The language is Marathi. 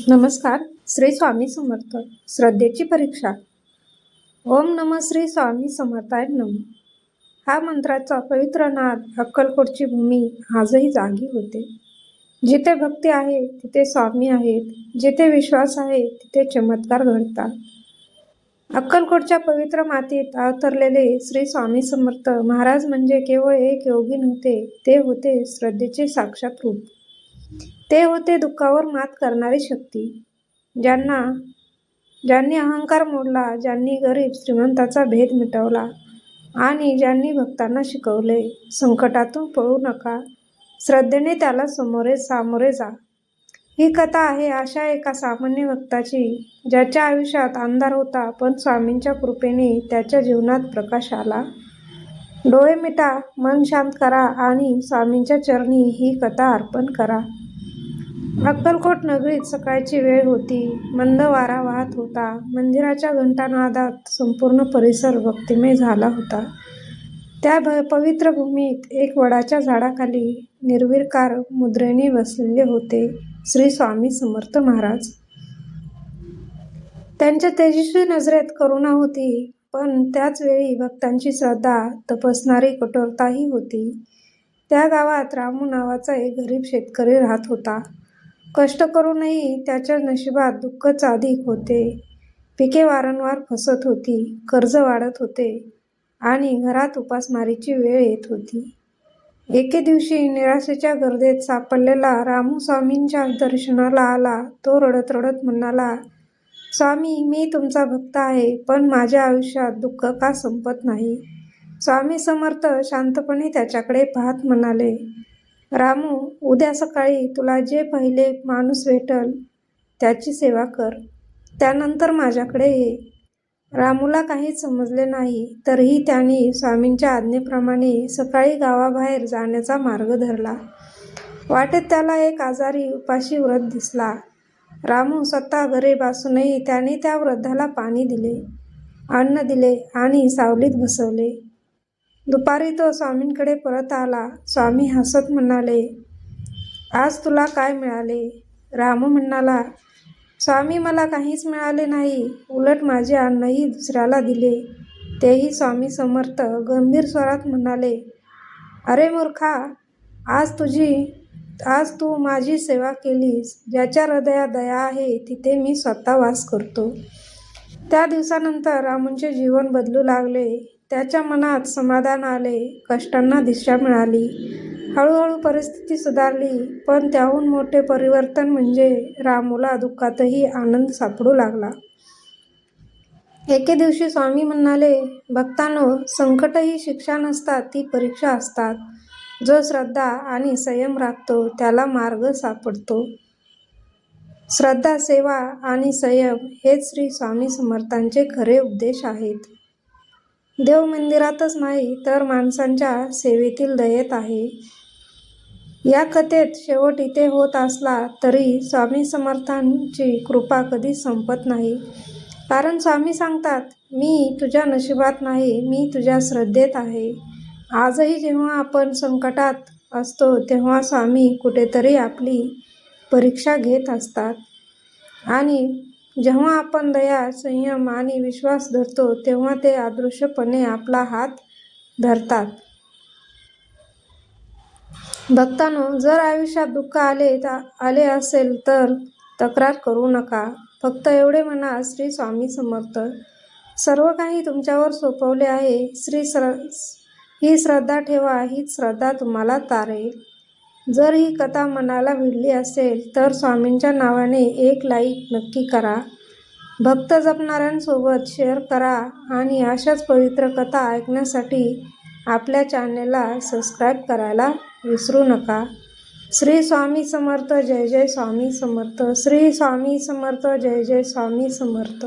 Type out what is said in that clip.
नमस्कार श्री स्वामी समर्थ. श्रद्धेची परीक्षा. ओम नम श्री स्वामी समर्थाय नम. हा मंत्राचा पवित्र नाद अक्कलकोटची भूमी आजही जागी होते. जिथे भक्ती आहे तिथे स्वामी आहेत. जिथे विश्वास आहे तिथे चमत्कार घडतात. अक्कलकोटच्या पवित्र मातीत अवतरलेले श्री स्वामी समर्थ महाराज म्हणजे केवळ एक योगी नव्हते ते होते श्रद्धेचे साक्षात रूप. ते होते दुःखावर मात करणारी शक्ती. ज्यांना ज्यांनी अहंकार मोडला ज्यांनी गरीब श्रीमंताचा भेद मिटवला आणि ज्यांनी भक्तांना शिकवले संकटातून पळू नका. श्रद्धेने त्याला समोरे सामोरे जा. ही कथा आहे अशा एका सामान्य भक्ताची ज्याच्या आयुष्यात अंधार होता पण स्वामींच्या कृपेने त्याच्या जीवनात प्रकाश आला. डोळे मिटा मन शांत करा आणि स्वामींच्या चरणी ही कथा अर्पण करा. अक्कलकोट नगरीत सकाळची वेळ होती. मंद वारा वाहत होता. मंदिराच्या घंटानादात संपूर्ण परिसर भक्तिमय झाला होता. त्या भ पवित्र भूमीत एक वडाच्या झाडाखाली निर्विकार मुद्रेने बसलेले होते श्री स्वामी समर्थ महाराज. त्यांच्या तेजस्वी नजरेत करुणा होती. पण त्याचवेळी भक्तांची श्रद्धा तपासणारी कठोरताही होती. त्या गावात रामू नावाचा एक गरीब शेतकरी राहत होता. कष्ट करूनही त्याच्या नशिबात दुःखच अधिक होते. पिके वारंवार फसत होती कर्ज वाढत होते आणि घरात उपासमारीची वेळ येत होती. एके दिवशी निराशेच्या गर्दीत सापडलेला रामू स्वामींच्या दर्शनाला आला. तो रडत रडत म्हणाला स्वामी मी तुमचा भक्त आहे पण माझ्या आयुष्यात दुःख का संपत नाही? स्वामी समर्थ शांतपणे त्याच्याकडे पाहत म्हणाले रामू उद्या सकाळी तुला जे पहिले माणूस भेटल त्याची सेवा कर. त्यानंतर माझ्याकडे ये. रामूला काहीच समजले नाही तरीही त्याने स्वामींच्या आज्ञेप्रमाणे सकाळी गावाबाहेर जाण्याचा मार्ग धरला. वाटेत त्याला एक आजारी उपाशी व्रत दिसला. रामू स्वतः घरी बसूनही त्याने त्या वृद्धाला पाणी दिले अन्न दिले आणि सावलीत बसवले. दुपारी तो स्वामींकडे परत आला. स्वामी हसत म्हणाले आज तुला काय मिळाले? रामू म्हणाला स्वामी मला काहीच मिळाले नाही. उलट माझे अन्नही दुसऱ्याला दिले. तेही स्वामी समर्थ गंभीर स्वरात म्हणाले अरे मूर्खा आज तुझी आज तू माझी सेवा केलीस ज्याच्या हृदयात दया आहे तिथे मी स्वतः वास करतो. त्या दिवसानंतर रामूंचे जीवन बदलू लागले. त्याच्या मनात समाधान आले कष्टांना दिशा मिळाली. हळूहळू परिस्थिती सुधारली पण त्याहून मोठे परिवर्तन म्हणजे रामूला दुःखातही आनंद सापडू लागला. एके दिवशी स्वामी म्हणाले भक्तांनो संकट ही शिक्षा नसतात ती परीक्षा असतात. जो श्रद्धा आणि संयम राखतो त्याला मार्ग सापडतो. श्रद्धा सेवा आणि संयम हेच श्री स्वामी समर्थांचे खरे उपदेश आहेत. देव मंदिरातच नाही तर माणसांच्या सेवेतील दयेत आहे. या कथेत शेवट इथे होत असला तरी स्वामी समर्थांची कृपा कधी संपत नाही. कारण स्वामी सांगतात मी तुझ्या नशिबात नाही मी तुझ्या श्रद्धेत आहे. आजही जेव्हा आपण संकटात असतो तेव्हा स्वामी कुठेतरी आपली परीक्षा घेत असतात. आणि जेव्हा आपण दया संयम आणि विश्वास धरतो तेव्हा ते अदृश्यपणे आपला हात धरतात. भक्तांनो जर आयुष्यात दुःख आले आले असेल तर तक्रार करू नका. फक्त एवढे म्हणा श्री स्वामी समर्थ. सर्व काही तुमच्यावर सोपवले आहे. श्री सर ही श्रद्धा ठेवा हीच श्रद्धा तुम्हाला तारेल. जर ही कथा मनाला भिडली असेल तर स्वामींच्या नावाने एक लाईक नक्की करा. भक्त जपणाऱ्यांसोबत शेअर करा आणि अशाच पवित्र कथा ऐकण्यासाठी आपल्या चॅनेलला सबस्क्राईब करायला विसरू नका. श्री स्वामी समर्थ जय जय स्वामी समर्थ. श्री स्वामी समर्थ जय जय स्वामी समर्थ.